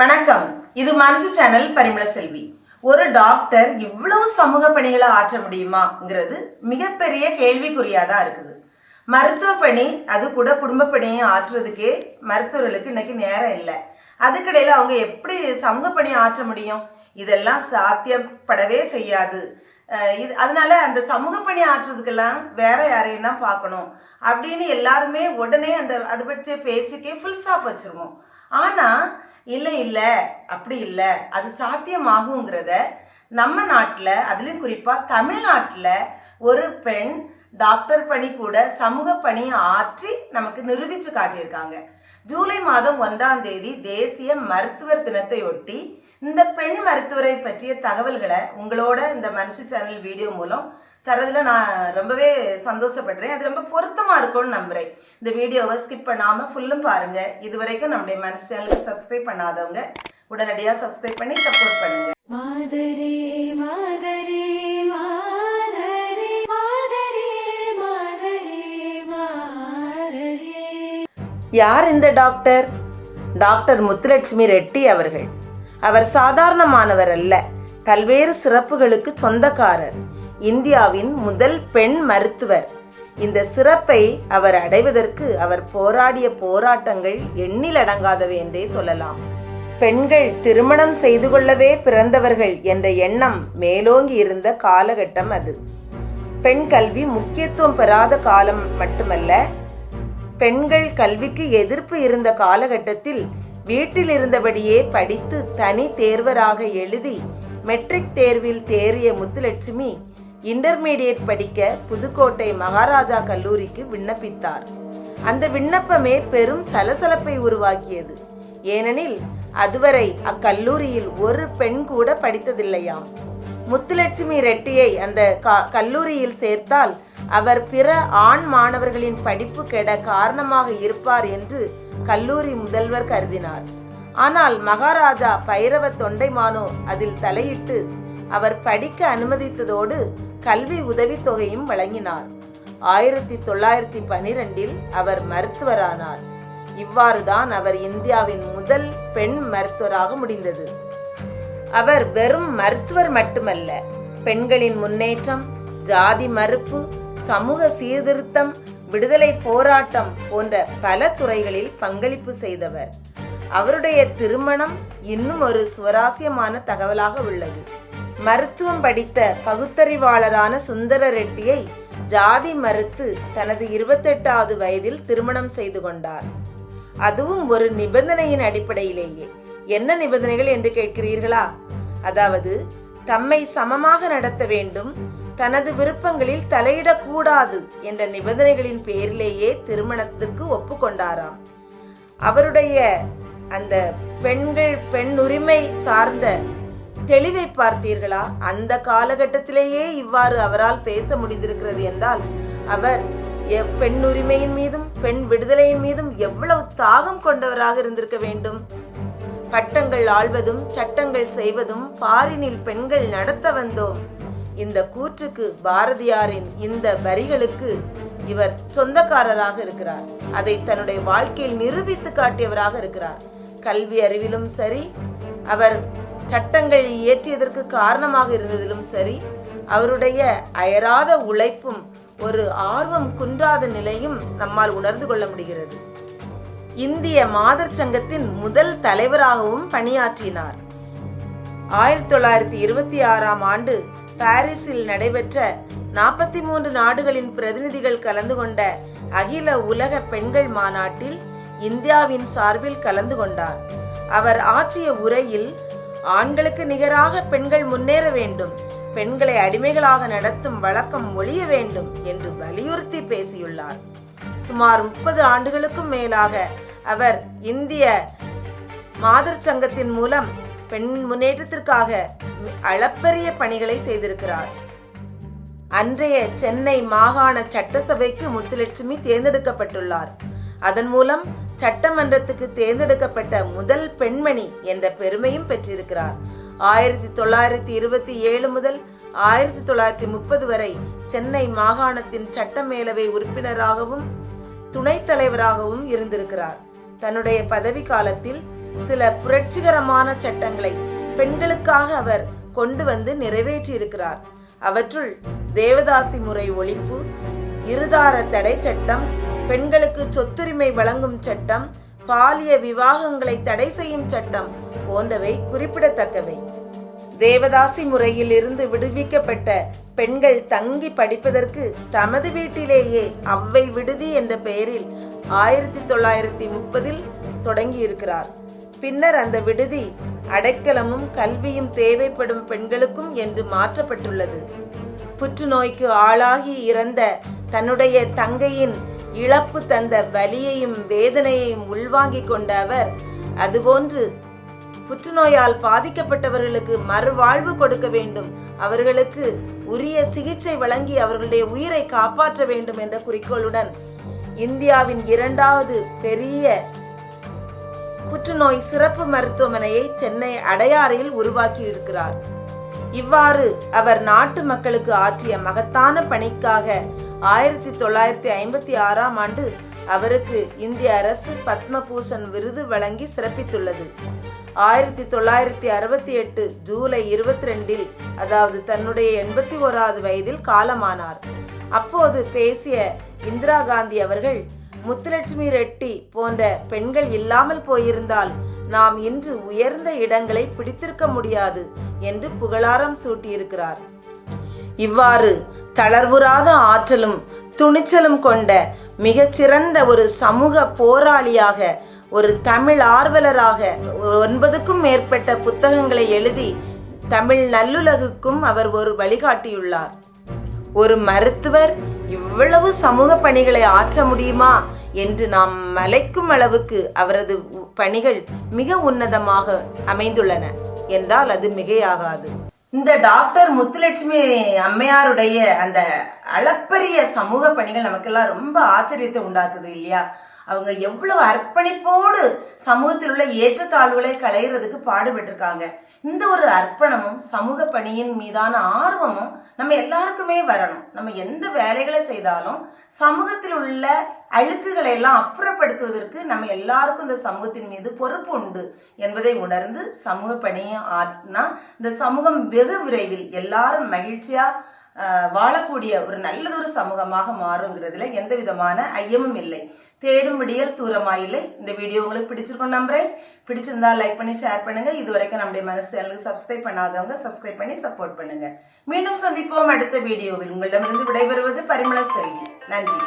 வணக்கம். இது மனசு சேனல் பரிமள செல்வி. ஒரு டாக்டர் இவ்வளவு சமூக பணிகளை ஆற்ற முடியுமாங்கிறது மிகப்பெரிய கேள்விக்குறியா தான் இருக்குது. மருத்துவ பணி அது கூட குடும்ப பணியை ஆற்றுறதுக்கே மருத்துவர்களுக்கு இன்னைக்கு நேரம் இல்லை. அதுக்கிடையில் அவங்க எப்படி சமூக பணி ஆற்ற முடியும்? இதெல்லாம் சாத்தியப்படவே செய்யாது. இது அதனால அந்த சமூக பணி ஆற்றுறதுக்கெல்லாம் வேற யாரையும் தான் பார்க்கணும் அப்படின்னு எல்லாருமே உடனே அந்த அது பற்றிய பேச்சுக்கே ஃபுல் ஸ்டாப் வச்சுருவோம். ஆனால் இல்லை இல்லை அப்படி இல்லை அது சாத்தியமாகுங்கிறத நம்ம நாட்டில் அதுலேயும் குறிப்பாக தமிழ்நாட்டில் ஒரு பெண் டாக்டர் பணி கூட சமூக பணியை ஆற்றி நமக்கு நிரூபித்து காட்டியிருக்காங்க. ஜூலை மாதம் ஒன்றாம் தேதி தேசிய மருத்துவர் தினத்தையொட்டி இந்த பெண் மருத்துவரை பற்றிய தகவல்களை உங்களோட இந்த மனுஷ சேனல் வீடியோ மூலம் தரதுல நான் ரொம்பவே சந்தோஷப்படுறேன். அது ரொம்ப பொருத்தமா இருக்கும்னு நம்புறேன். இந்த வீடியோவை ஸ்கிப் பண்ணாம ஃபுல்லும் பாருங்க. இது வரைக்கும் நம்முடைய மனசு சேனலுக்கு சப்ஸ்கிரைப் பண்ணாதவங்க உடனடியாக சப்ஸ்கிரைப் பண்ணி சப்போர்ட் பண்ணுங்க. மாதரே மாதரே மாதரே மாதரே மாதரே மாதரே. யார் இந்த டாக்டர் டாக்டர் முத்துலட்சுமி ரெட்டி அவர்கள். அவர் சாதாரணமானவர் அல்ல. பல்வேறு சிறப்புகளுக்கு சொந்தக்காரர். இந்தியாவின் முதல் பெண் மருத்துவர். இந்த சிறப்பை அவர் அடைவதற்கு அவர் போராடிய போராட்டங்கள் எண்ணிலடங்காதவை என்றே சொல்லலாம். பெண்கள் திருமணம் செய்து கொள்ளவே பிறந்தவர்கள் என்ற எண்ணம் மேலோங்கி இருந்த காலகட்டம் அது. பெண் கல்வி முக்கியத்துவம் பெறாத காலம் மட்டுமல்ல பெண்கள் கல்விக்கு எதிர்ப்பு இருந்த காலகட்டத்தில் வீட்டில் இருந்தபடியே படித்து தனி தேர்வராக எழுதி மெட்ரிக் தேர்வில் தேறிய முத்துலட்சுமி இன்டர்மீடியட் படிக்க புதுக்கோட்டை மகாராஜா கல்லூரிக்கு விண்ணப்பித்தார். அந்த விண்ணப்பமே பெரும் சலசலப்பை உருவாக்கியது. ஏனெனில் அதுவரை அக்கல்லூரியில் ஒரு பெண் கூட படித்ததில்லையாம். முத்துலட்சுமி ரெட்டியை அந்த கல்லூரியில் சேர்த்தால் அவர் பிற ஆண் மாணவர்களின் படிப்பு கெட காரணமாக இருப்பார் என்று கல்லூரி முதல்வர் கருதினார். ஆனால் மகாராஜா பைரவ தொண்டைமானோ அதில் தலையிட்டு அவர் படிக்க அனுமதித்ததோடு கல்வி உதவித்தொகையும் வழங்கினார். ஆயிரத்தி தொள்ளாயிரத்தி பனிரெண்டில் அவர் மருத்துவரானார். இவ்வாறுதான் அவர் இந்தியாவின் முதல் பெண் மருத்துவராக முடிந்தது. அவர் வெறும் மருத்துவர் மட்டுமல்ல பெண்களின் முன்னேற்றம் ஜாதி மறுப்பு சமூக சீர்திருத்தம் விடுதலை போராட்டம் போன்ற பல துறைகளில் பங்களிப்பு செய்தவர். அவருடைய திருமணம் இன்னும் ஒரு சுவாரஸ்யமான தகவலாக உள்ளது. மருத்துவம் படித்த பகுத்தறிவாளரான சுந்தர ரெட்டியை ஜாதி மறுத்து தனது இருபத்தெட்டாவது வயதில் திருமணம் செய்து கொண்டார். அதுவும் ஒரு நிபந்தனையின் அடிப்படையிலேயே. என்ன நிபந்தனைகள் என்று கேட்கிறீர்களா? அதாவது தம்மை சமமாக நடத்த வேண்டும் தனது விருப்பங்களில் தலையிடக்கூடாது என்ற நிபந்தனைகளின் பேரிலேயே திருமணத்துக்கு ஒப்புக்கொண்டாராம். அவருடைய அந்த பெண்கள் பெண் உரிமை சார்ந்த தெளிவை பார்த்தீர்களா? அந்த காலகட்டத்திலேயே இவ்வாறு அவரால் பேச முடிந்திருக்கிறது என்றால் அவர் எ- பெண் உரிமையின் மீதும் பெண் விடுதலையின் மீதும் எவ்வளவு தாகம் கொண்டவராக இருந்திருக்க வேண்டும்? பட்டங்கள் ஆள்வதும் சட்டங்கள் செய்வதும் பாரினில் பெண்கள் நடத்த வந்தோம். இந்த கூற்றுக்கு பாரதியாரின் இந்த வரிகளுக்கு இவர் சொந்தக்காரராக இருக்கிறார். அதை தன்னுடைய வாழ்க்கையில் நிரூபித்து காட்டியவராக இருக்கிறார். கல்வி அறிவிலும் சரி அவர் சட்டங்கள் இயற்றியதற்கு காரணமாக இருந்ததிலும் சரி அவருடைய அயராத உழைப்பும் ஒரு ஆர்வம் குன்றாத நிலையும் நம்மால் உணர்ந்து கொள்ள முடிகிறது. இந்திய மாதர் சங்கத்தின் முதல் தலைவராகவும் பணியாற்றினார். ஆயிரத்தி தொள்ளாயிரத்தி இருபத்தி ஆறாம் ஆண்டு பாரிஸில் நடைபெற்ற நாற்பத்தி மூன்று நாடுகளின் பிரதிநிதிகள் கலந்து கொண்ட அகில உலக பெண்கள் மாநாட்டில் இந்தியாவின் சார்பில் கலந்து கொண்டார். அவர் ஆற்றிய உரையில் ஆண்களுக்கு நிகராக பெண்கள் முன்னேற வேண்டும். பெண்களை அடிமைகளாக நடத்தும் வழக்கம் ஒழிய வேண்டும் என்று வலியுறுத்தி பேசியுள்ளார். சுமார் முப்பது ஆண்டுகளுக்கும் மேலாக அவர் இந்திய மாதர் சங்கத்தின் மூலம் பெண் முன்னேற்றத்திற்காக அளப்பரிய பணிகளை செய்திருக்கிறார். அன்றைய சென்னை மாகாண சட்டசபைக்கு முத்துலட்சுமி தேர்ந்தெடுக்கப்பட்டுள்ளார். அதன் மூலம் சட்டமன்றத்துக்கு தேர்ந்தெடுக்கப்பட்ட முதல் பெண்மணி என்ற பெருமையும் பெற்றிருக்கிறார். ஆயிரத்தி தொள்ளாயிரத்தி இருபத்தி ஏழு முதல் ஆயிரத்தி தொள்ளாயிரத்தி முப்பது வரை சென்னை மாகாணத்தின் சட்டமேலவை உறுப்பினராகவும் துணைத் தலைவராகவும் இருந்திருக்கிறார். தன்னுடைய பதவி காலத்தில் சில புரட்சிகரமான சட்டங்களை பெண்களுக்காக அவர் கொண்டு வந்து நிறைவேற்றியிருக்கிறார். அவற்றுள் தேவதாசி முறை ஒழிப்பு இருதார தடை சட்டம் பெண்களுக்கு சொத்துரிமை வழங்கும் சட்டம் பாலிய விவாகங்களை தடை செய்யும் சட்டம் போன்றவை குறிப்பிடத்தக்கவை. தேவதாசி முறையில் இருந்து விடுவிக்கப்பட்ட பெண்கள் தங்கி படிப்பதற்கு தமது வீட்டிலேயே அவ்வை விடுதி என்ற பெயரில் ஆயிரத்தி தொள்ளாயிரத்தி முப்பதில் தொடங்கியிருக்கிறார். பின்னர் அந்த விடுதி அடைக்கலமும் கல்வியும் தேவைப்படும் பெண்களுக்கும் என்று மாற்றப்பட்டுள்ளது. புற்றுநோய்க்கு ஆளாகி இறந்த தன்னுடைய தங்கையின் இழப்பு தந்த வலியையும் வேதனையையும் உள்வாங்கிக் கொண்ட அவர் அதுபோன்று புற்றுநோயால் பாதிக்கப்பட்டவர்களுக்கு மறுவாழ்வு கொடுக்க வேண்டும். அவர்களுக்கு உரிய சிகிச்சை வழங்கி அவர்களுடைய உயிரை காப்பாற்ற வேண்டும் என்ற குறிக்கோளுடன் இந்தியாவின் இரண்டாவது பெரிய புற்றுநோய் சிறப்பு மருத்துவமனையை சென்னை அடையாறில் உருவாக்கி இருக்கிறார். இவ்வாறு அவர் நாட்டு மக்களுக்கு ஆற்றிய மகத்தான பணிக்காக ஆயிரத்தி தொள்ளாயிரத்தி ஐம்பத்தி ஆறாம் ஆண்டு அவருக்கு இந்திய அரசு பத்மபூஷன் விருது வழங்கி சிறப்பித்துள்ளது. ஆயிரத்தி தொள்ளாயிரத்தி அறுபத்தி எட்டு ஜூலை இருபத்தி ரெண்டில் அதாவது தன்னுடைய எண்பத்தி ஓராவது வயதில் காலமானார். அப்போது பேசிய இந்திரா காந்தி அவர்கள் முத்துலட்சுமி ரெட்டி போன்ற பெண்கள் இல்லாமல் போயிருந்தால் நாம் இன்று உயர்ந்த இடங்களை பிடித்திருக்க முடியாது என்று புகழாரம் சூட்டியிருக்கிறார். இவ்வாறு தளர்வுறாத ஆற்றலும் துணிச்சலும் கொண்ட மிகச்சிறந்த ஒரு சமூக போராளியாக ஒரு தமிழ் ஆர்வலராக ஒன்பதுக்கும் மேற்பட்ட புத்தகங்களை எழுதி தமிழ் நல்லுலகுக்கும் அவர் ஒரு வழிகாட்டியுள்ளார். ஒரு மருத்துவர் இவ்வளவு சமூக பணிகளை ஆற்ற முடியுமா என்று நாம் மலைக்கும் அளவுக்கு அவரது பணிகள் மிக உன்னதமாக அமைந்துள்ளன. என்றால் அது மிகையாகாது. இந்த டாக்டர் முத்துலட்சுமி அம்மையாருடைய அந்த அளப்பரிய சமூக பணிகள் நமக்கெல்லாம் ரொம்ப ஆச்சரியத்தை உண்டாக்குது இல்லையா? அவங்க எவ்வளவு அர்ப்பணிப்போடு சமூகத்தில் உள்ள ஏற்றத்தாழ்வுகளை களையிறதுக்கு பாடுபட்டிருக்காங்க. இந்த ஒரு அர்ப்பணமும் சமூக பணியின் மீதான ஆர்வமும் நம்ம எல்லாருக்குமே வரணும். நம்ம எந்த வேலைகளை செய்தாலும் சமூகத்தில் உள்ள அழுக்குகளை எல்லாம் அப்புறப்படுத்துவதற்கு நம்ம எல்லாருக்கும் இந்த சமூகத்தின் மீது பொறுப்பு உண்டு என்பதை உணர்ந்து சமூக பணியை ஆற்றினா இந்த சமூகம் வெகு விரைவில் எல்லாரும் மகிழ்ச்சியா வாழக்கூடிய ஒரு நல்லதொரு சமூகமாக மாறுங்கிறதுல எந்த விதமான ஐயமும் இல்லை. தேடும் விடியல் தூரமாயில்லை இந்த வீடியோ உங்களுக்கு பிடிச்சிருக்கும் நம்புறேன். பிடிச்சிருந்தா லைக் பண்ணி ஷேர் பண்ணுங்க. இது வரைக்கும் நம்முடைய மனசு சேனலுக்கு சப்ஸ்கிரைப் பண்ணாதவங்க சப்ஸ்கிரைப் பண்ணி சப்போர்ட் பண்ணுங்க. மீண்டும் சந்திப்போம் அடுத்த வீடியோவில். உங்களிடமிருந்து விடைபெறுவது பரிமள செல்வி. நன்றி.